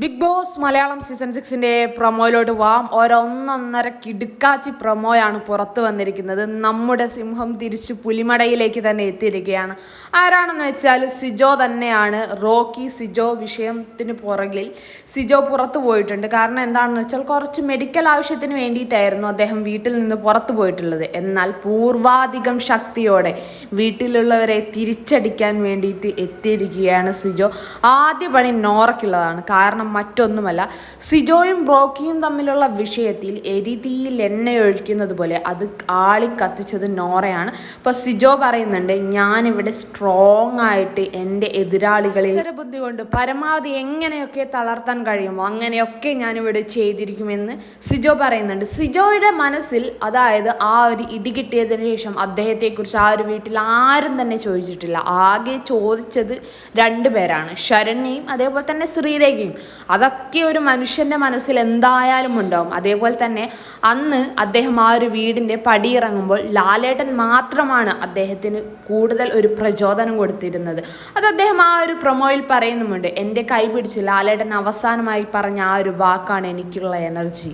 Big Boss Malayalam season സിക്സിന്റെ പ്രൊമോയിലോട്ട് പോവാം ഒരൊന്നൊന്നര കിടുക്കാച്ചി പ്രൊമോയാണ് പുറത്തു വന്നിരിക്കുന്നത്. നമ്മുടെ സിംഹം തിരിച്ച് പുലിമടയിലേക്ക് തന്നെ എത്തിയിരിക്കുകയാണ്. ആരാണെന്ന് വെച്ചാൽ സിജോ തന്നെയാണ്. റോക്കി സിജോ വിഷയത്തിന് പുറകിൽ സിജോ പുറത്തു പോയിട്ടുണ്ട്. കാരണം എന്താണെന്ന് വെച്ചാൽ കുറച്ച് മെഡിക്കൽ ആവശ്യത്തിന് വേണ്ടിയിട്ടായിരുന്നു അദ്ദേഹം വീട്ടിൽ നിന്ന് പുറത്തു പോയിട്ടുള്ളത്. എന്നാൽ പൂർവാധികം ശക്തിയോടെ വീട്ടിലുള്ളവരെ തിരിച്ചടിക്കാൻ വേണ്ടിയിട്ട് എത്തിയിരിക്കുകയാണ് സിജോ. ആദ്യ പണി നോറയ്ക്കുള്ളതാണ്. കാരണം മറ്റൊന്നുമല്ല. സിജോയും ബ്രോക്കിയും തമ്മിലുള്ള വിഷയത്തിൽ എരിതീയിൽ എണ്ണയൊഴിക്കുന്നത് പോലെ അത് ആളി കത്തിച്ചത് നോറയാണ്. ഇപ്പൊ സിജോ പറയുന്നുണ്ട് ഞാനിവിടെ സ്ട്രോങ് ആയിട്ട് എന്റെ എതിരാളികളെ ബുദ്ധി കൊണ്ട് പരമാവധി എങ്ങനെയൊക്കെ തളർത്താൻ കഴിയുമോ അങ്ങനെയൊക്കെ ഞാനിവിടെ ചെയ്തിരിക്കുമെന്ന് സിജോ പറയുന്നുണ്ട്. സിജോയുടെ മനസ്സിൽ അതായത് ആ ഒരു ഇടി കിട്ടിയതിന് ശേഷം അദ്ദേഹത്തെക്കുറിച്ച് ആ ഒരു വീട്ടിൽ ആരും തന്നെ ചോദിച്ചിട്ടില്ല. ആകെ ചോദിച്ചത് രണ്ടുപേരാണ് ശരണ്യയും അതേപോലെ തന്നെ ശ്രീരേഖയും. അതൊക്കെ ഒരു മനുഷ്യന്റെ മനസ്സിൽ എന്തായാലും ഉണ്ടാവും. അതേപോലെ തന്നെ അന്ന് അദ്ദേഹം ആ ഒരു വീടിന്റെ പടിയിറങ്ങുമ്പോൾ ലാലേട്ടൻ മാത്രമാണ് അദ്ദേഹത്തിന് കൂടുതൽ ഒരു പ്രചോദനം കൊടുത്തിരുന്നത്. അത് അദ്ദേഹം ആ ഒരു പ്രൊമോയിൽ പറയുന്നുമുണ്ട് എന്റെ കൈ പിടിച്ച് ലാലേട്ടൻ അവസാനമായി പറഞ്ഞ ആ ഒരു വാക്കാണ് എനിക്കുള്ള എനർജി.